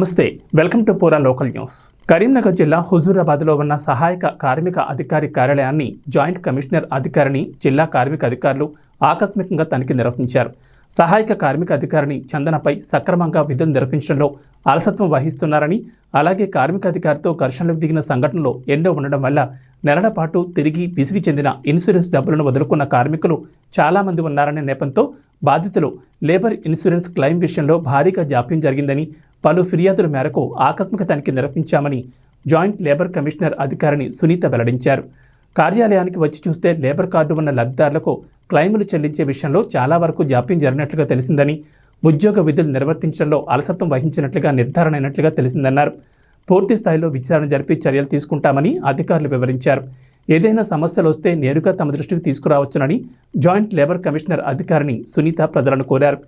నమస్తే welcome to Pura local news. Karimnagar జిల్లా హుజూరాబాద్లో ఉన్న సహాయక కార్మిక అధికారి కార్యాలయాన్ని జాయింట్ కమిషనర్ అధికారిని జిల్లా కార్మిక అధికారులు ఆకస్మికంగా తనిఖీ నిర్వహించారు. సహాయక కార్మిక అధికారిని చందనపై సక్రమంగా విధులు నిర్వహించడంలో అలసత్వం వహిస్తున్నారని అలాగే కార్మిక అధికారితో ఘర్షణలకు దిగిన సంఘటనలో ఎన్నో ఉండడం వల్ల నెలల పాటు తిరిగి విసిగి చెందిన ఇన్సూరెన్స్ డబ్బులను వదులుకున్న కార్మికులు చాలామంది ఉన్నారనే నేపంతో బాధితులు లేబర్ ఇన్సూరెన్స్ క్లెయిమ్ విషయంలో భారీగా జాప్యం జరిగిందని పలు ఫిర్యాదుల మేరకు ఆకస్మిక తనిఖీ నిర్వహించామని జాయింట్ లేబర్ కమిషనర్ అధికారిని సునీత వెల్లడించారు. కార్యాలయానికి వచ్చి చూస్తే లేబర్ కార్డు ఉన్న లబ్ధిదారులకు క్లైములు చెల్లించే విషయంలో చాలా వరకు జాప్యం జరిగినట్లుగా తెలిసిందని ఉద్యోగ విధులు నిర్వర్తించడంలో అలసత్వం వహించినట్లుగా నిర్ధారణ అయినట్లుగా తెలిసిందన్నారు. పూర్తి స్థాయిలో విచారణ జరిపి చర్యలు తీసుకుంటామని అధికారులు వివరించారు. ఏదైనా సమస్యలు వస్తే నేరుగా తమ దృష్టికి తీసుకురావచ్చునని జాయింట్ లేబర్ కమిషనర్ అధికారిని సునీత ప్రజలను కోరారు.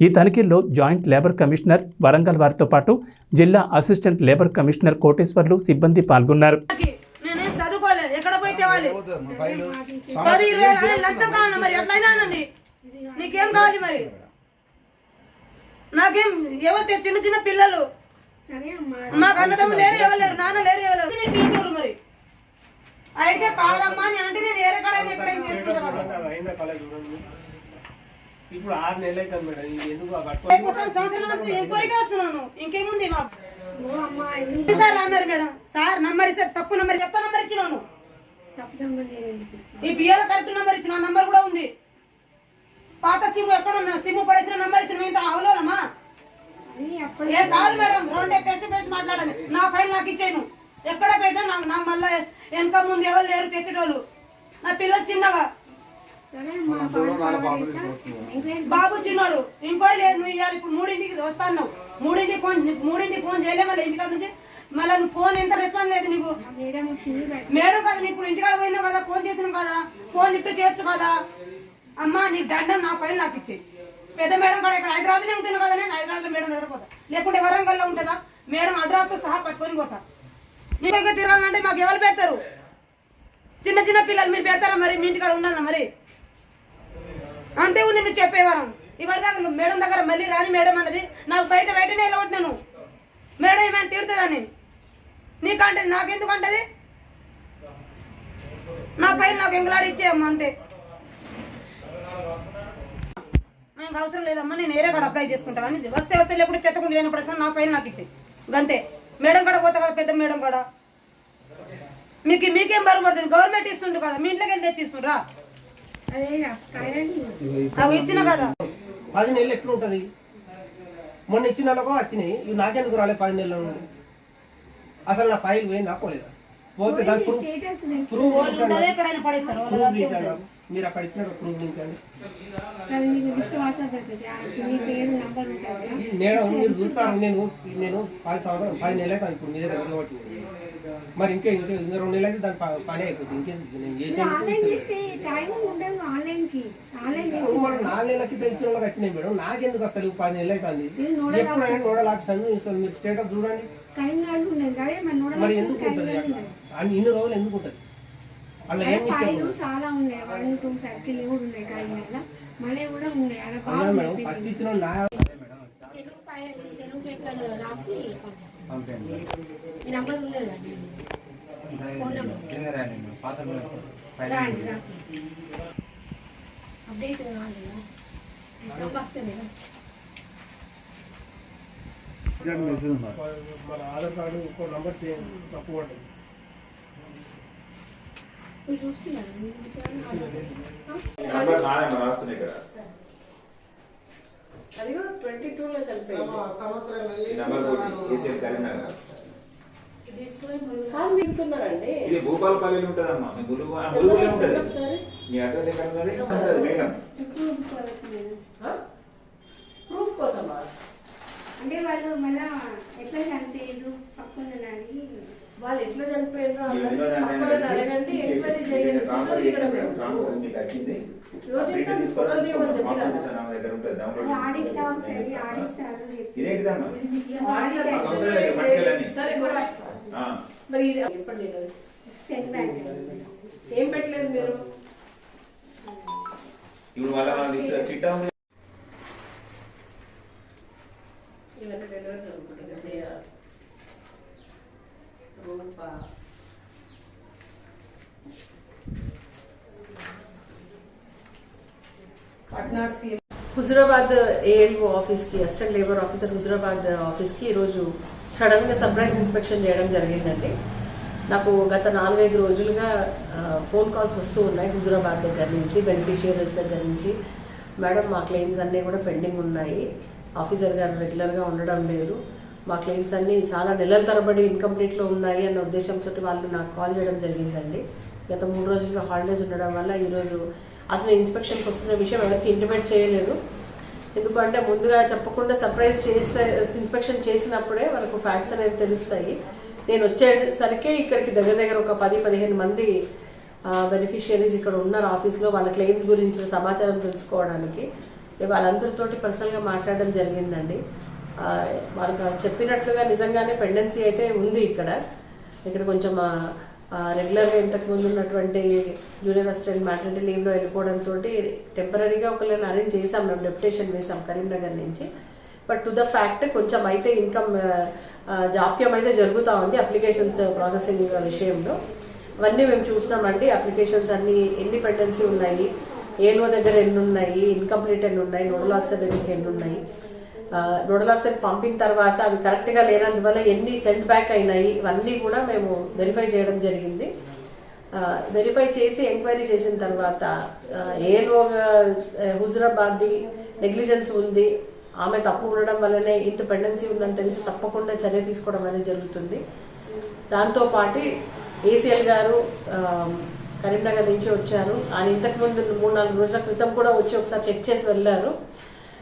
ఈ తనిఖీల్లో జాయింట్ లేబర్ కమిషనర్ వరంగల్ వారితో పాటు జిల్లా అసిస్టెంట్ లేబర్ కమిషనర్ కోటేశ్వర్లు సిబ్బంది పాల్గొన్నారు. నీకేం కావాలి మరి? నాకేం ఎవరు చిన్న చిన్న పిల్లలు? మాకు అన్నదమ్ము లేరు ఎవరు లేరు నాన్న లేరు ఎవరు మరి? అయితే కాదమ్మా అంటే నేను ఏ ఎక్కడైనా ఎక్కడైనా కదా అయిందా కాలేజ్ చూడండి. ఇప్పుడు ఆరు నెలలు అవుతుంది మేడం ఇది ఎందుకు ఆ సంవత్సరం నుంచి ఎంక్వైరీకి వస్తున్నాను ఇంకేముంది మాకు? సార్ అన్నారు మేడం సార్ నంబర్ ఇస్తే తప్పు నంబర్ చెత్త నంబర్ ఇచ్చినాను ఈ బియ్యాల కరెక్ట్ నంబర్ ఇచ్చిన ఆ నంబర్ కూడా ఉంది. పాత సిమ్ ఎక్కడ ఉన్నా సిమ్ పడేసిన నంబర్ ఇచ్చిన ఇంత అవలోనమ్మా ఏ కాదు మేడం రెండే పేస్ట్ పేస్ట్ మాట్లాడాలి నా ఫైల్ నాకు ఇచ్చేయను. ఎక్కడ పెట్టా నాకు నా మళ్ళీ వెనక ముందు ఎవరు లేరు తెచ్చేటోళ్ళు. నా పిల్లలు చిన్నగా. బాబు చిన్నోడు ఇంకో లేదు నువ్వు ఇవాళ ఇప్పుడు మూడింటికి వస్తాను మూడింటికి ఫోన్ మూడింటికి ఫోన్ చేయలే మళ్ళీ ఇంటికాడ నుంచి. మళ్ళీ నువ్వు ఫోన్ ఎంత రెస్పాన్స్ లేదు నీకు? మేడం కదా నువ్వు ఇప్పుడు ఇంటికాడ పోయినావు కదా ఫోన్ చేసినావు కదా ఫోన్ ఇప్పుడు చేయొచ్చు కదా. అమ్మా నీ దండం నా ఫైల్ నాకు ఇచ్చేయి. పెద్ద మేడం కూడా ఇక్కడ హైదరాబాద్లో ఉంటున్నావు కదా నేను హైదరాబాద్లో మేడం దగ్గర పోతా. లేకుంటే వరంగల్లో ఉంటుందా? మేడం అడ్రాస్తో సహా పట్టుకొని పోతా. నీ దగ్గర తిరగాలంటే మాకు ఎవరు పెడతారు? చిన్న చిన్న పిల్లలు మీరు పెడతారా మరి? మీ ఇంటికాడ ఉండాలా మరి? అంతే నువ్వు చెప్పేవారం. ఇవాళ నువ్వు మేడం దగ్గర మళ్ళీ రాని మేడం అన్నది. నాకు బయట బయటనే వెళ్ళగొట్టినాను మేడం ఏమైనా తిడుతుందని? నీకంటది నాకెందుకు అంటది నా పైన నాకు ఎంగలాడిచ్చేయమ్మా అంతే. నాకు అవసరం లేదమ్మా నేను ఏరే కాడ అప్లై చేసుకుంటా. అని వస్తే వస్తే లేకపోతే చెత్తకుండా లేనప్పుడు వస్తాను నా పైన నాకు ఇచ్చేయి. అంతే మేడం కూడా పోతా కదా పెద్ద మేడం కూడా? మీకు మీకేం బరుపడుతుంది గవర్నమెంట్ ఇస్తుండు కదా మీ ఇంట్లోకి వెళ్ళి తెచ్చిస్తుండ్రా? ఇచ్చిన కదా. పది నెలలు ఎట్లా ఉంటది మొన్న ఇచ్చిన నెలకు వచ్చినాయి ఇవి నాకెందుకు రాలేదు పది నెలల నుండి అసలు నా ఫైల్ పోయింది పోలేదా? పోతే దాని ప్రూఫ్. మీరు అక్కడ ఇచ్చిన ప్రూఫ్ మీరు చూస్తారు నేను నేను పది సంవత్సరం పది నెలలు అయితే ఇప్పుడు మీ దగ్గర మరి ఇంకా ఇంకా ఇంకా రెండు నెలలు అయితే దాని పని అయిపోతుంది ఇంకేందుకు నేను చేసాను ఆన్లైన్ చేస్తే టైం ఉండదు ఆన్లైన్కి ఆన్లైన్ చేసి మనం నాలుగు నెలలకి ఇచ్చిన వాళ్ళకి వచ్చినాయి మేడం. నాకెందుకు అసలు పది నెలలు అవుతుంది నోడల్ ఎప్పుడైనా నోడల్ ఆఫీసర్ చూస్తాను మీరు స్టేటస్ చూడండి. కరీంనగర్ ఉన్నది అదే మన నోడల్ మరి ఎందుకు ఉంటుంది అట్లా. అని ఇన్ని రోజులు ఎందుకు ఉంటుంది? అలా ఏం ఫైలు ఉంది చాలా ఉన్నాయి. వన్ టూ సర్కిల్ కూడా ఉన్నాయి కరీంనగర్ మళ్ళీ కూడా ఉన్నాయి. ఆడ మేడం? ఫస్ట్ ఇచ్చిన నా తెలుగు తెలుగు పేపర్లు రాసి పంపిస్తాను. ఈ నంబర్ ఉన్నది కదా ఫోన్ నంబర్. రాండి రాసి అప్డేట్ కావాలి కదా. ఇంకా వస్తుంది కదా. మన ఆధార్ కార్డు ఇంకో నంబర్ తప్పు పడ్డది. నంబర్ నాదేమో రాస్తున్నాయి కదా ఈ నంబర్ ఒకటి ఏసీఎల్ కరీంనగర్ ఇది భూపాలపల్లిలో ఉంటుందమ్మా. మీ ఆ ములుగులో ఉంటుంది. మీ అడ్రస్ ఎక్కడ ఉన్నది? ఉంటుంది మేడం. ప్రూఫ్ కోసమా? అంటే వాళ్ళు మళ్ళా ఎట్లా చనిపోయారు పక్కన వాళ్ళు ఎట్లా చనిపోయారు అడగండి ఎంక్వైరీ చేయండి ఫోటోలు ఏం పెట్టలేదు మీరు? ఇప్పుడు వాళ్ళ చిట్టా ఇవన్నీ డెలివరీ జరుగుతుంది హుజురాబాద్ ఏఎల్ఓ ఆఫీస్కి అసిస్టెంట్ లేబర్ ఆఫీసర్ హుజురాబాద్ ఆఫీస్కి ఈరోజు సడన్గా సర్ప్రైజ్ ఇన్స్పెక్షన్ చేయడం జరిగిందండి. నాకు గత నాలుగైదు రోజులుగా ఫోన్ కాల్స్ వస్తూ ఉన్నాయి హుజురాబాద్ దగ్గర నుంచి బెనిఫిషియరీస్ దగ్గర నుంచి. మేడం మా క్లెయిమ్స్ అన్నీ కూడా పెండింగ్ ఉన్నాయి. ఆఫీసర్ గారు రెగ్యులర్గా ఉండడం లేదు. మా క్లెయిమ్స్ అన్నీ చాలా నెలల తరబడి ఇన్కంప్లీట్లో ఉన్నాయి అన్న ఉద్దేశంతో వాళ్ళు నాకు కాల్ చేయడం జరిగిందండి. గత మూడు రోజులుగా హాలిడేస్ ఉండడం వల్ల ఈరోజు అసలు ఇన్స్పెక్షన్కి వస్తున్న విషయం ఎవరికి ఇంటిమేట్ చేయలేదు. ఎందుకంటే ముందుగా చెప్పకుండా సర్ప్రైజ్ చేస్తే ఇన్స్పెక్షన్ చేసినప్పుడే మనకు ఫ్యాక్ట్స్ అనేవి తెలుస్తాయి. నేను వచ్చేసరికి ఇక్కడికి దగ్గర దగ్గర ఒక పది పదిహేను మంది బెనిఫిషియరీస్ ఇక్కడ ఉన్నారు ఆఫీస్లో వాళ్ళ క్లెయిమ్స్ గురించి సమాచారం తెలుసుకోవడానికి. వాళ్ళందరితోటి పర్సనల్గా మాట్లాడడం జరిగిందండి. ఆ, చెప్పినట్లుగా నిజంగానే పెండెన్సీ అయితే ఉంది ఇక్కడ. ఇక్కడ కొంచెం రెగ్యులర్గా ఇంతకుముందు ఉన్నటువంటి జూనియర్ అసిస్టెంట్ మ్యాటర్నిటీ లీవ్లో వెళ్ళిపోవడంతో టెంపరీగా ఒకళ్ళని అరేంజ్ చేసాం మేము డెప్యుటేషన్ వేసాం కరీంనగర్ నుంచి. బట్ టు ద ఫ్యాక్ట్ కొంచెం అయితే ఇన్కమ్ జాప్యం అయితే జరుగుతూ ఉంది అప్లికేషన్స్ ప్రాసెసింగ్ విషయంలో. అవన్నీ మేము చూసినామండి. అప్లికేషన్స్ అన్నీ ఎన్ని పెండెన్సీ ఉన్నాయి? ఏలో దగ్గర ఎన్ని ఉన్నాయి? ఇన్కంప్లీట్ ఎన్ని ఉన్నాయి? నోడల్ ఆఫీసర్ దగ్గరికి ఎన్ని ఉన్నాయి? నోడల్ ఆఫీసర్ పంపిన తర్వాత అవి కరెక్ట్గా లేనందువల్ల ఎన్ని సెండ్ బ్యాక్ అయినాయి ఇవన్నీ కూడా మేము వెరిఫై చేయడం జరిగింది. వెరిఫై చేసి ఎంక్వైరీ చేసిన తర్వాత ఏలో హుజురాబాద్ది నెగ్లిజెన్స్ ఉంది ఆమె తప్పు ఉండడం వల్లనే ఇంత పెండెన్సీ ఉందని తెలిసి తప్పకుండా చర్య తీసుకోవడం అనేది జరుగుతుంది. దాంతోపాటు ఏసీఎల్ గారు కరీంనగర్ నుంచి వచ్చారు. ఆయన ఇంతకు ముందు మూడు నాలుగు రోజుల క్రితం కూడా వచ్చి ఒకసారి చెక్ చేసి వెళ్ళారు.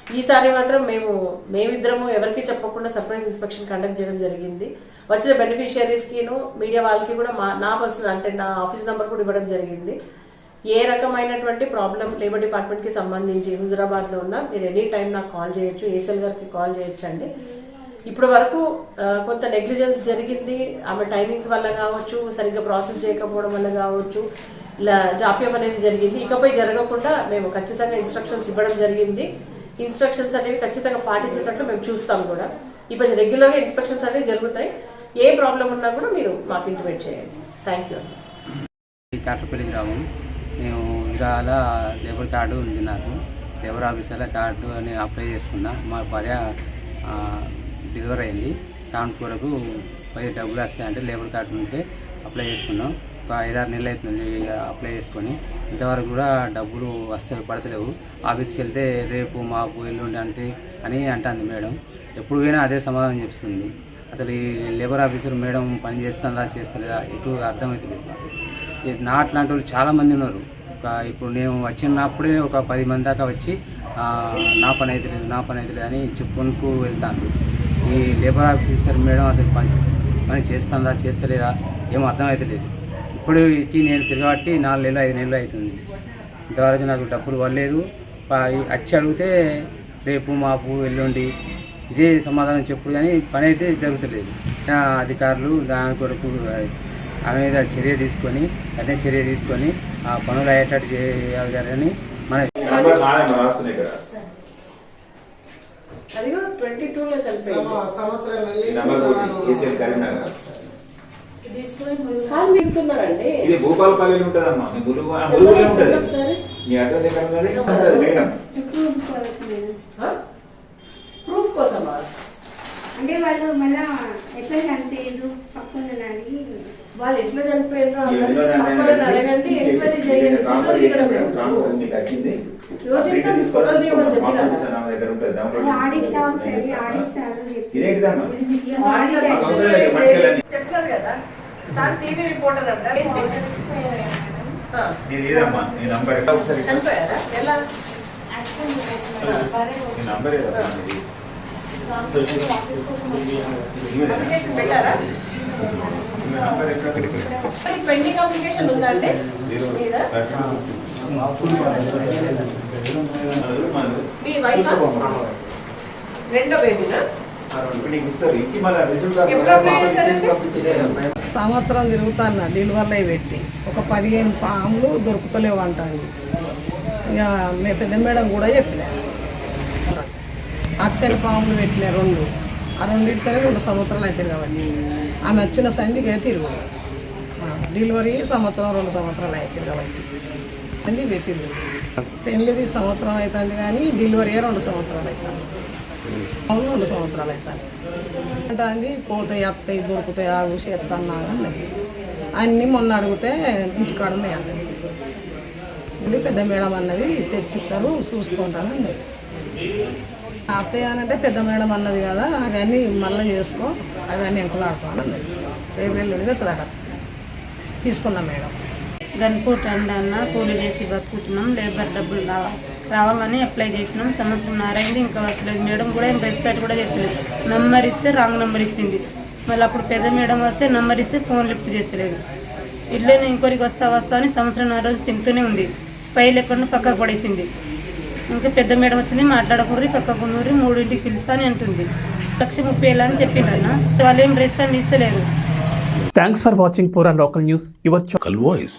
ఈసారి మాత్రం మేము మేమిద్దరము ఎవరికి చెప్పకుండా సర్ప్రైజ్ ఇన్స్పెక్షన్ కండక్ట్ చేయడం జరిగింది. వచ్చిన బెనిఫిషియరీస్కిను మీడియా వాళ్ళకి కూడా మా నా పర్సనల్ అంటే నా ఆఫీస్ నెంబర్ కూడా ఇవ్వడం జరిగింది. ఏ రకమైనటువంటి ప్రాబ్లం లేబర్ డిపార్ట్మెంట్కి సంబంధించి హుజురాబాద్లో ఉన్న మీరు ఎనీ టైం నాకు కాల్ చేయొచ్చు ఏసెల్ గారికి కాల్ చేయొచ్చు అండి ఇప్పటి వరకు కొంత నెగ్లిజెన్స్ జరిగింది. ఆమె టైమింగ్స్ వల్ల కావచ్చు సరిగ్గా ప్రాసెస్ చేయకపోవడం వల్ల కావచ్చు జాప్యం అనేది జరిగింది. ఇకపై జరగకుండా మేము ఖచ్చితంగా ఇన్స్ట్రక్షన్స్ ఇవ్వడం జరిగింది. ఇన్స్ట్రక్షన్స్ అనేవి ఖచ్చితంగా పాటించేటట్లు మేము చూస్తాం కూడా. ఇప్పుడు రెగ్యులర్గా ఇన్స్పెక్షన్స్ అనేవి జరుగుతాయి. ఏ ప్రాబ్లం ఉన్నా కూడా మీరు మాకు ఇంటిమేట్ చేయండి. థ్యాంక్ యూ ఈ కాటపల్లి గ్రామం నేను ఇరాల లేబర్ కార్డు ఉంది నాకు. లేబర్ ఆఫీసర్లో కార్డు అని అప్లై చేసుకున్నా. మా భార్య ఆ, డెలివరీ అయింది. దాని కొరకు పది డబ్బులు వస్తాయంటే లేబర్ కార్డు ఉంటే అప్లై చేసుకున్నాం. ఒక ఐదారు నెలలు అవుతుంది అప్లై చేసుకొని. ఇంతవరకు కూడా డబ్బులు వస్తే పడతలేవు. ఆఫీస్కి వెళ్తే రేపు మాకు ఎల్లుండి అంటే అని అంటుంది మేడం. ఎప్పుడు పోయినా అదే సమాధానం చెప్తుంది. అసలు ఈ లేబర్ ఆఫీసర్ మేడం పని చేస్తుందా చేస్తలేదా ఎటు అర్థమవుతుంది నాకు. నా అట్లాంటి వాళ్ళు చాలామంది ఉన్నారు. ఒక ఇప్పుడు నేను వచ్చినప్పుడే ఒక పది మంది దాకా వచ్చి నా పని అయితే లేదు నా పని అయితే లేదు అని చెప్పుకుంటూ వెళ్తాను ఈ లేబర్ ఆఫీసర్ మేడం అసలు పని పని చేస్తుందా చేస్తలేదా ఏం అర్థమైతే లేదు ఇప్పుడు ఇట్టి నేను తిరగబట్టి నాలుగు నెలలు ఐదు నెలలు అవుతుంది. ఇంతవరకు నాకు డబ్బులు పడలేదు. వచ్చి అడిగితే రేపు మాపు ఎల్లుండి ఇదే సమాధానం చెప్పుడు కానీ పని అయితే జరుగుతలేదు. అధికారులు దాని కొరకు ఆమె మీద చర్య తీసుకొని అదే చర్య తీసుకొని ఆ పనులు అయ్యేటట్టు చేయాలని మన నంబర్ ఇది భూపాలపల్లిలో ఉంటుందమ్మా. మీ ములుగు ఆ ములుగులో ఉంటుంది. మీ అడ్రస్ ఎక్కడ ఉన్నది? మేడం. ప్రూఫ్ కోసమా అంటే వాళ్ళు మళ్ళా ఎట్లా చనిపోయారు పక్కన వాళ్ళు ఎట్లా చనిపోయారో అడగండి. ఎంక్వైరీ చేయండి. చెప్తారు కదా. సార్ టీవీ రిపోర్టర్ అంట. ఆ, నేను ఏదమ్మా? నీ నంబర్ ఎట్లా ఒకసారి ఇవ్వు. చనిపోయారా? ఎలా? నీ నంబర్ ఏదమ్మా ఇది? ఈమెదేనా? అప్లికేషన్ పెట్టారా? ఈమె నంబర్ ఎక్కడ పెట్టారు? పెండింగ్ అప్లికేషన్ ఉందండి మీ వైఫ్? రెండో బేబీనా ఇచ్చి మళ్ళీ రిజల్ట్? సంవత్సరం తిరుగుతాను డెలివర్లే పెట్టి. ఒక పదిహేను పాములు దొరుకుతలేవు అంటాను ఇక మీ పెద్ద మేడం కూడా చెప్పిన. అక్షర పాములు పెట్టిన రెండు. ఆ రెండింటితోనే రెండు సంవత్సరాలు అవుతాయి కాబట్టి. ఆ నచ్చిన సంధికి తిరుగు. డెలివరీ సంవత్సరం రెండు సంవత్సరాలు అవుతాయి కాబట్టి. సంధి తిరుగు. పెళ్ళిది సంవత్సరం అవుతుంది కానీ డెలివరీ రెండు సంవత్సరాలు అవుతుంది అవును రెండు సంవత్సరాలు అవుతుంది అంటే అంది పోతాయి వస్తాయి దొరుకుతాయి ఆగు చేస్తాను అన్నది అన్నీ మొన్న అడిగితే ఇంటికాడ ఉన్నాయి అన్నది పెద్ద మేడం అన్నది తెచ్చిస్తారు చూసుకుంటాను అన్నది అత్తయ్య అని అంటే పెద్ద మేడం అన్నది కదా అవన్నీ మళ్ళీ చేసుకో అవన్నీ ఎంకులాడుతాను అన్నది రేపు ఎల్లుండి తెస్తుందట తీసుకున్నాం మేడం. గన్పూట్ అండి అన్న కూలి చేసి బతుకుతున్నాం లేబర్ డబ్బులు రావాలి రావాలని అప్లై చేసినాం. సంవత్సరం నారైంది ఇంకా వస్తలేదు మేడం కూడా ఏం రెస్పెక్ట్ కూడా చేస్తలేదు. నంబర్ ఇస్తే రాంగ్ నంబర్ ఇచ్చింది. మళ్ళీ అప్పుడు పెద్ద మేడం వస్తే నంబర్ ఇస్తే ఫోన్ లిఫ్ట్ చేస్తలేదు. ఇల్లే నేను ఇంకోరికి వస్తా వస్తా అని సంవత్సరం నా రోజు తింటూనే ఉంది. ఫైల్ ఎక్కడ పక్కకు పడేసింది. ఇంకా పెద్ద మేడం వచ్చింది మాట్లాడకూడదు పక్కకు నూరి మూడింటికి పిలుస్తా అని అంటుంది. లక్ష ముప్పై వేలు అని చెప్పిండ్రన్న వాళ్ళు ఏం respond ఇస్తలేదు. Thanks for watching Pura local news voice